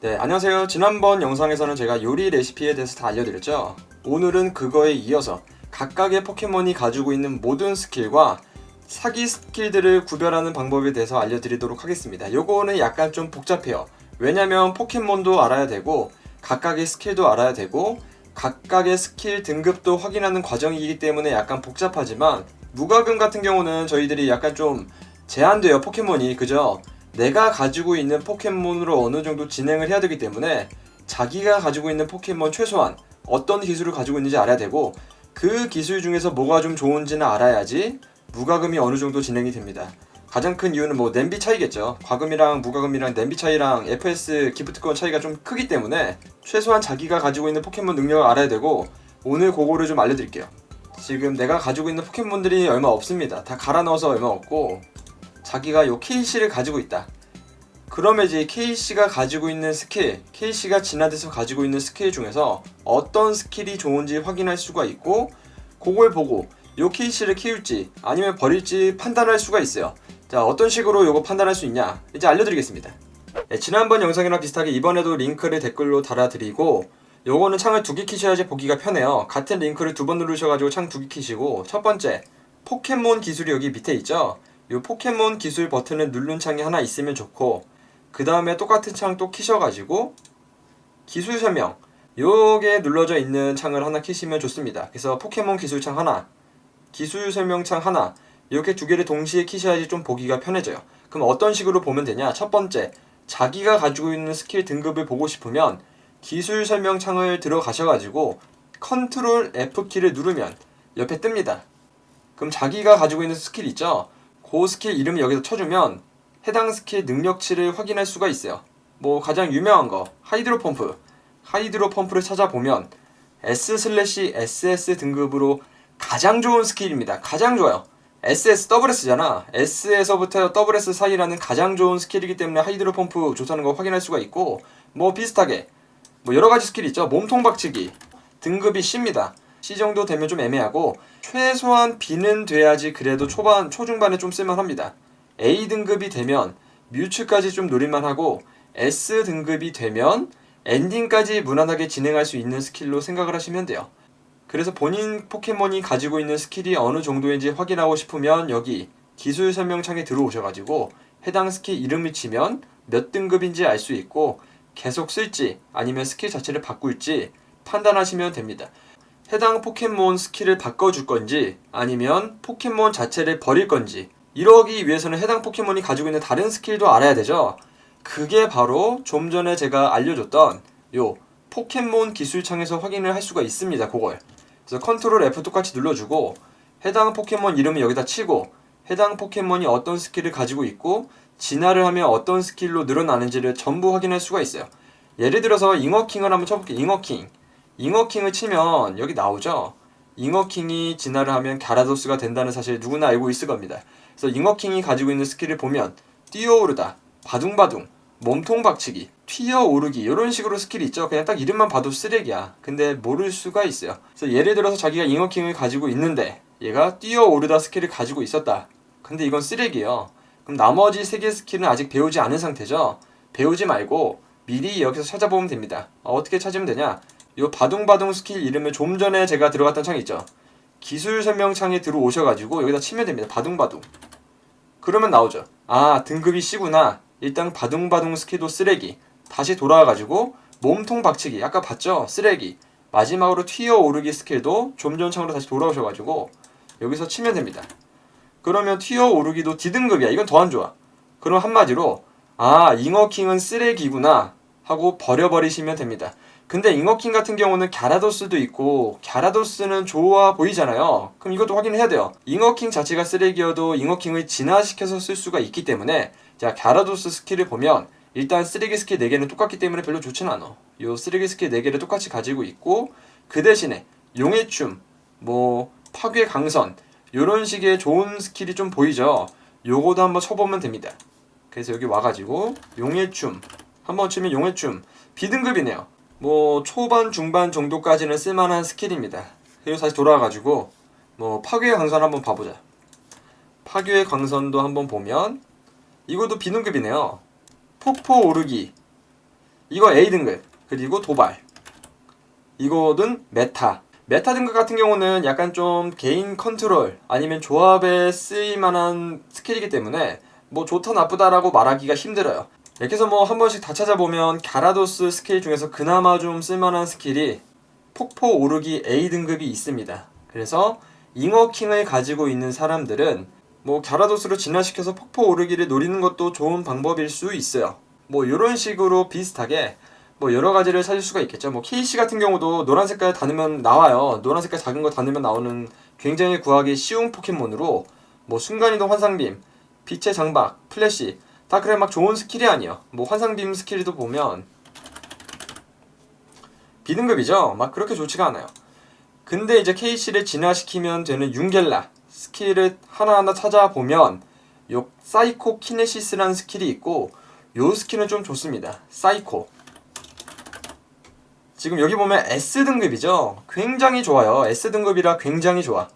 네, 안녕하세요. 지난번 영상에서는 제가 요리 레시피에 대해서 다 알려드렸죠. 오늘은 그거에 이어서 각각의 포켓몬이 가지고 있는 모든 스킬과 사기 스킬들을 구별하는 방법에 대해서 알려드리도록 하겠습니다. 요거는 약간 좀 복잡해요. 왜냐면 포켓몬도 알아야 되고 각각의 스킬도 알아야 되고 각각의 스킬 등급도 확인하는 과정이기 때문에 약간 복잡하지만 무과금 같은 경우는 저희들이 약간 좀 제한돼요 포켓몬이 그죠? 내가 가지고 있는 포켓몬으로 어느 정도 진행을 해야 되기 때문에 자기가 가지고 있는 포켓몬 최소한 어떤 기술을 가지고 있는지 알아야 되고 그 기술 중에서 뭐가 좀 좋은지는 알아야지 무과금이 어느 정도 진행이 됩니다. 가장 큰 이유는 뭐 냄비 차이겠죠. 과금이랑 무과금이랑 냄비 차이랑 FS 기프트권 차이가 좀 크기 때문에 최소한 자기가 가지고 있는 포켓몬 능력을 알아야 되고 오늘 그거를 좀 알려드릴게요. 지금 내가 가지고 있는 포켓몬들이 얼마 없습니다. 다 갈아 넣어서 얼마 없고 자기가 요 KC를 가지고 있다. 그러면 이제 KC가 가지고 있는 스킬, KC가 진화돼서 가지고 있는 스킬 중에서 어떤 스킬이 좋은지 확인할 수가 있고 그걸 보고 요 KC를 키울지 아니면 버릴지 판단할 수가 있어요. 자, 어떤 식으로 요거 판단할 수 있냐? 이제 알려드리겠습니다. 네, 지난번 영상이랑 비슷하게 이번에도 링크를 댓글로 달아드리고 요거는 창을 두 개 키셔야지 보기가 편해요. 같은 링크를 두 번 누르셔가지고 창 두 개 키시고 첫 번째 포켓몬 기술이 여기 밑에 있죠? 요 포켓몬 기술 버튼을 누른 창이 하나 있으면 좋고 그 다음에 똑같은 창 또 키셔가지고 기술 설명 요게 눌러져 있는 창을 하나 키시면 좋습니다. 그래서 포켓몬 기술 창 하나 기술 설명 창 하나 이렇게 두 개를 동시에 키셔야지 좀 보기가 편해져요. 그럼 어떤 식으로 보면 되냐? 첫 번째 자기가 가지고 있는 스킬 등급을 보고 싶으면 기술 설명 창을 들어가셔가지고 컨트롤 F키를 누르면 옆에 뜹니다. 그럼 자기가 가지고 있는 스킬 있죠? 그 스킬 이름을 여기서 쳐주면 해당 스킬 능력치를 확인할 수가 있어요. 뭐 가장 유명한 거 하이드로 펌프, 하이드로 펌프를 찾아보면 S 슬래시 SS 등급으로 가장 좋은 스킬입니다. 가장 좋아요. SS WS잖아. S에서부터 WS 사이라는 가장 좋은 스킬이기 때문에 하이드로 펌프 좋다는 거 확인할 수가 있고 뭐 비슷하게 뭐 여러 가지 스킬이 있죠. 몸통 박치기 등급이 C입니다. C 정도 되면 좀 애매하고 최소한 B는 돼야지 그래도 초반 초중반에 좀 쓸만합니다. A 등급이 되면 뮤츠까지 좀 노릴만 하고 S 등급이 되면 엔딩까지 무난하게 진행할 수 있는 스킬로 생각을 하시면 돼요. 그래서 본인 포켓몬이 가지고 있는 스킬이 어느 정도인지 확인하고 싶으면 여기 기술 설명창에 들어오셔가지고 해당 스킬 이름을 치면 몇 등급인지 알 수 있고 계속 쓸지 아니면 스킬 자체를 바꿀지 판단하시면 됩니다. 해당 포켓몬 스킬을 바꿔줄 건지 아니면 포켓몬 자체를 버릴 건지 이러기 위해서는 해당 포켓몬이 가지고 있는 다른 스킬도 알아야 되죠. 그게 바로 좀 전에 제가 알려줬던 요 포켓몬 기술창에서 확인을 할 수가 있습니다. 그걸. 그래서 컨트롤 F 똑같이 눌러주고 해당 포켓몬 이름을 여기다 치고 해당 포켓몬이 어떤 스킬을 가지고 있고 진화를 하면 어떤 스킬로 늘어나는지를 전부 확인할 수가 있어요. 예를 들어서 잉어킹을 한번 쳐볼게요. 잉어킹. 잉어킹을 치면 여기 나오죠. 잉어킹이 진화를 하면 갸라도스가 된다는 사실 누구나 알고 있을 겁니다. 그래서 잉어킹이 가지고 있는 스킬을 보면 뛰어오르다, 바둥바둥, 몸통 박치기, 튀어오르기 이런 식으로 스킬이 있죠. 그냥 딱 이름만 봐도 쓰레기야. 근데 모를 수가 있어요. 그래서 예를 들어서 자기가 잉어킹을 가지고 있는데 얘가 뛰어오르다 스킬을 가지고 있었다. 근데 이건 쓰레기예요. 그럼 나머지 세 개 스킬은 아직 배우지 않은 상태죠. 배우지 말고 미리 여기서 찾아보면 됩니다. 어, 어떻게 찾으면 되냐? 이 바둥바둥 스킬 이름을 좀 전에 제가 들어갔던 창 있죠. 기술 설명 창에 들어오셔가지고 여기다 치면 됩니다. 바둥바둥. 그러면 나오죠. 아 등급이 C구나. 일단 바둥바둥 스킬도 쓰레기. 다시 돌아와가지고 몸통 박치기. 아까 봤죠? 쓰레기. 마지막으로 튀어오르기 스킬도 좀 전 창으로 다시 돌아오셔가지고 여기서 치면 됩니다. 그러면 튀어오르기도 D등급이야. 이건 더 안 좋아. 그럼 한마디로 아 잉어킹은 쓰레기구나 하고 버려버리시면 됩니다. 근데 잉어킹 같은 경우는 갸라도스도 있고 갸라도스는 좋아 보이잖아요. 그럼 이것도 확인해야 돼요. 잉어킹 자체가 쓰레기여도 잉어킹을 진화시켜서 쓸 수가 있기 때문에 자 갸라도스 스킬을 보면 일단 쓰레기 스킬 4개는 똑같기 때문에 별로 좋진 않아. 요 쓰레기 스킬 4개를 똑같이 가지고 있고 그 대신에 용의 춤, 뭐 파괴 강선 요런 식의 좋은 스킬이 좀 보이죠. 요거도 한번 쳐보면 됩니다. 그래서 여기 와가지고 용의 춤 한번 치면 용의 춤 B등급이네요. 뭐 초반 중반 정도까지는 쓸만한 스킬입니다. 그리고 다시 돌아와가지고 뭐 파괴의 강선 한번 봐보자. 파괴의 강선도 한번 보면 이것도 B등급이네요. 폭포 오르기 이거 A 등급 그리고 도발 이거는 메타 메타 등급 같은 경우는 약간 좀 개인 컨트롤 아니면 조합에 쓰일만한 스킬이기 때문에 뭐 좋다 나쁘다라고 말하기가 힘들어요 이렇게 해서 뭐 한 번씩 다 찾아보면 갸라도스 스킬 중에서 그나마 좀 쓸만한 스킬이 폭포 오르기 A 등급이 있습니다 그래서 잉어킹을 가지고 있는 사람들은 뭐 갸라도스로 진화시켜서 폭포 오르기를 노리는 것도 좋은 방법일 수 있어요 뭐 이런 식으로 비슷하게 뭐 여러 가지를 찾을 수가 있겠죠. 뭐 KC 같은 경우도 노란 색깔 다누면 나와요. 노란 색깔 작은 거 다누면 나오는 굉장히 구하기 쉬운 포켓몬으로 뭐 순간이동 환상빔, 빛의 장박, 플래시 다 그래 막 좋은 스킬이 아니에요. 뭐 환상빔 스킬도 보면 B등급이죠. 막 그렇게 좋지가 않아요. 근데 이제 KC를 진화시키면 되는 융겔라 스킬을 하나하나 찾아보면 요 사이코 키네시스라는 스킬이 있고 요 스킬은 좀 좋습니다. 사이코 지금 여기 보면 S등급이죠. 굉장히 좋아요. S등급이라 굉장히 좋아.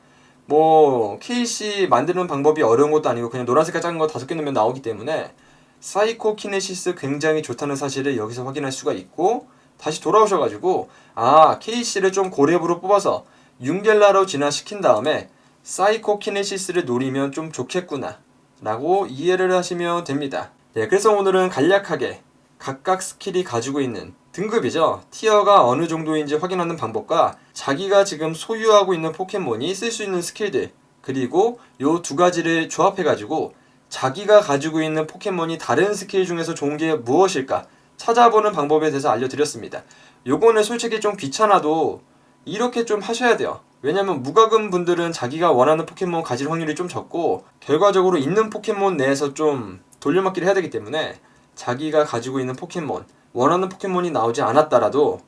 뭐 KC 만드는 방법이 어려운 것도 아니고 그냥 노란색깔 작은 거 다섯 개 넣으면 나오기 때문에 사이코 키네시스 굉장히 좋다는 사실을 여기서 확인할 수가 있고 다시 돌아오셔가지고 아 KC를 좀 고렙으로 뽑아서 융겔라로 진화시킨 다음에 사이코 키네시스를 노리면 좀 좋겠구나 라고 이해를 하시면 됩니다. 네, 그래서 오늘은 간략하게 각각 스킬이 가지고 있는 등급이죠. 티어가 어느 정도인지 확인하는 방법과 자기가 지금 소유하고 있는 포켓몬이 쓸 수 있는 스킬들 그리고 요 두 가지를 조합해 가지고 자기가 가지고 있는 포켓몬이 다른 스킬 중에서 좋은 게 무엇일까 찾아보는 방법에 대해서 알려드렸습니다. 요거는 솔직히 좀 귀찮아도 이렇게 좀 하셔야 돼요. 왜냐면 무과금 분들은 자기가 원하는 포켓몬 가질 확률이 좀 적고 결과적으로 있는 포켓몬 내에서 좀 돌려막기를 해야 되기 때문에 자기가 가지고 있는 포켓몬 원하는 포켓몬이 나오지 않았더라도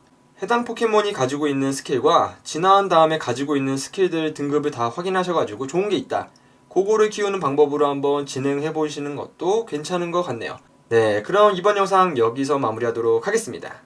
해당 포켓몬이 가지고 있는 스킬과 진화한 다음에 가지고 있는 스킬들 등급을 다 확인하셔가지고 좋은 게 있다. 그거를 키우는 방법으로 한번 진행해 보시는 것도 괜찮은 것 같네요. 네, 그럼 이번 영상 여기서 마무리하도록 하겠습니다.